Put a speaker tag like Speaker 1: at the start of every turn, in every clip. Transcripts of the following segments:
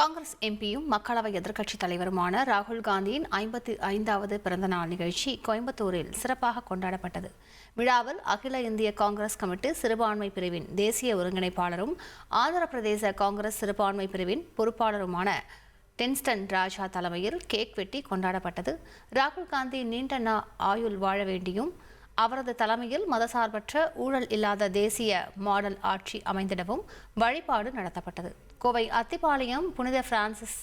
Speaker 1: காங்கிரஸ் எம்பியும் மக்களவை எதிர்க்கட்சித் தலைவருமான ராகுல் காந்தியின் ஐம்பத்தி ஐந்தாவது பிறந்தநாள் நிகழ்ச்சி கோயம்புத்தூரில் சிறப்பாக கொண்டாடப்பட்டது. விழாவில் அகில இந்திய காங்கிரஸ் கமிட்டி சிறுபான்மை பிரிவின் தேசிய ஒருங்கிணைப்பாளரும் ஆந்திர பிரதேச காங்கிரஸ் சிறுபான்மை பிரிவின் பொறுப்பாளருமான டென்ஸ்டன் ராஜா தலைமையில் கேக் வெட்டி கொண்டாடப்பட்டது. ராகுல் காந்தி நீண்ட நா ஆயுள் வாழ வேண்டியும் அவரது தலைமையில் மதசார்பற்ற ஊழல் இல்லாத தேசிய மாடல் ஆட்சி அமைந்திடவும் வழிபாடு நடத்தப்பட்டது. கோவை அத்திப்பாளையம் புனித பிரான்சிஸ்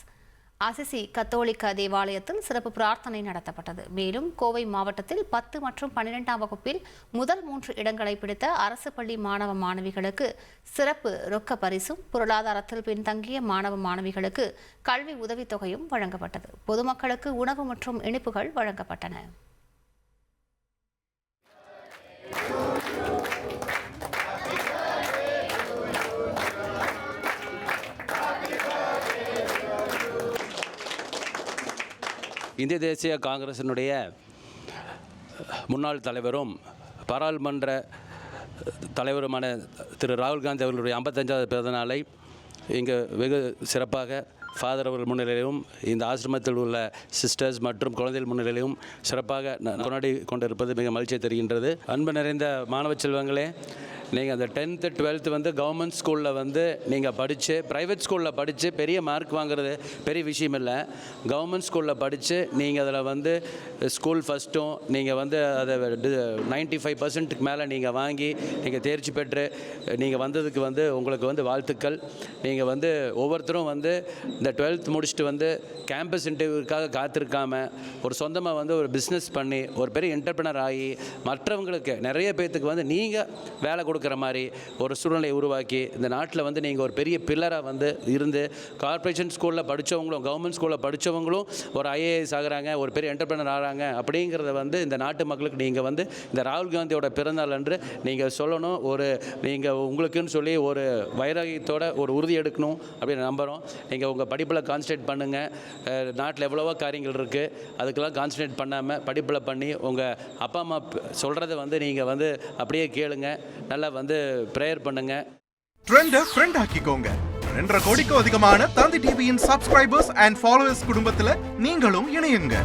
Speaker 1: அசிசி கத்தோலிக்க தேவாலயத்தில் சிறப்பு பிரார்த்தனை நடத்தப்பட்டது. மேலும் கோவை மாவட்டத்தில் பத்து மற்றும் பன்னிரெண்டாம் வகுப்பில் முதல் மூன்று இடங்களை பிடித்த அரசு பள்ளி மாணவ மாணவிகளுக்கு சிறப்பு ரொக்க பரிசும் பொருளாதாரத்தில் பின்தங்கிய மாணவ மாணவிகளுக்கு கல்வி உதவித்தொகையும் வழங்கப்பட்டது. பொதுமக்களுக்கு உணவு மற்றும் இனிப்புகள் வழங்கப்பட்டன.
Speaker 2: இந்திய தேசிய காங்கிரசினுடைய முன்னாள் தலைவரும் பாராளுமன்ற தலைவருமான திரு ராகுல் காந்தி அவர்களுடைய ஐம்பத்தஞ்சாவது பிறந்த நாளை இங்கு வெகு சிறப்பாக ஃபாதர் அவர்கள் முன்னிலையிலும் இந்த ஆசிரமத்தில் உள்ள சிஸ்டர்ஸ் மற்றும் குழந்தைகள் முன்னிலையிலும் சிறப்பாக கொண்டாடி கொண்டிருப்பது மிக மகிழ்ச்சியை தருகின்றது. அன்பு நிறைந்த மாணவ செல்வங்களே நீங்கள் அந்த டென்த்து டுவெல்த்து வந்து கவர்மெண்ட் ஸ்கூலில் வந்து நீங்கள் படித்து ப்ரைவேட் ஸ்கூலில் படித்து பெரிய மார்க் வாங்குறது பெரிய விஷயம் இல்லை. கவர்மெண்ட் ஸ்கூலில் படித்து நீங்கள் அதில் வந்து ஸ்கூல் ஃபஸ்ட்டும் நீங்கள் வந்து அதை நைன்ட்டி ஃபைவ் பர்சன்ட்டுக்கு மேலே நீங்கள் வாங்கி நீங்கள் தேர்ச்சி பெற்று நீங்கள் வந்ததுக்கு வந்து உங்களுக்கு வந்து வாழ்த்துக்கள். நீங்கள் வந்து ஒவ்வொருத்தரும் வந்து இந்த டுவெல்த் முடிச்சுட்டு வந்து கேம்பஸ் இன்டர்வியூக்காக காத்திருக்காம ஒரு சொந்தமாக வந்து ஒரு பிஸ்னஸ் பண்ணி ஒரு பெரிய என்டர்பிரனர் ஆகி மற்றவங்களுக்கு நிறைய பேர்த்துக்கு வந்து நீங்கள் வேலை கொடுக்குற மாதிரி ஒரு சூழ்நிலையை உருவாக்கி இந்த நாட்டில் வந்து நீங்கள் ஒரு பெரிய பில்லராக வந்து இருந்து கார்ப்பரேஷன் ஸ்கூலில் படித்தவங்களும் கவர்மெண்ட் ஸ்கூலில் படித்தவங்களும் ஒரு ஐஏஎஸ் ஆகுறாங்க ஒரு பெரிய என்டர்பிரனர் ஆகிறாங்க அப்படிங்கிறத வந்து இந்த நாட்டு மக்களுக்கு நீங்கள் வந்து இந்த ராகுல் காந்தியோட பிறந்தநாள் அன்று நீங்கள் சொல்லணும். ஒரு நீங்கள் உங்களுக்குன்னு சொல்லி ஒரு வைராகியத்தோட ஒரு உறுதி எடுக்கணும் அப்படின்னு நம்புகிறோம் நீங்கள் உங்கள் படிப்பில் கான்சன்ட்ரேட் பண்ணுங்கள் நாட்டில் எவ்வளவோ காரியங்கள் இருக்குது அதுக்கெல்லாம் கான்சன்ட்ரேட் பண்ணாமல் படிப்பில் பண்ணி உங்கள் அப்பா அம்மா சொல்கிறத வந்து நீங்கள் வந்து அப்படியே கேளுங்க. நல்லா வந்து ப்ரேயர் பண்ணுங்கள்
Speaker 3: ட்ரெண்ட ஃப்ரெண்ட் ஆக்கிக்கோங்க. ரெண்டரை கோடிக்கும் அதிகமான தந்தி டிவியின் சப்ஸ்கிரைபர்ஸ் அண்ட் ஃபாலோவர்ஸ் குடும்பத்துல நீங்களும் இணையுங்க.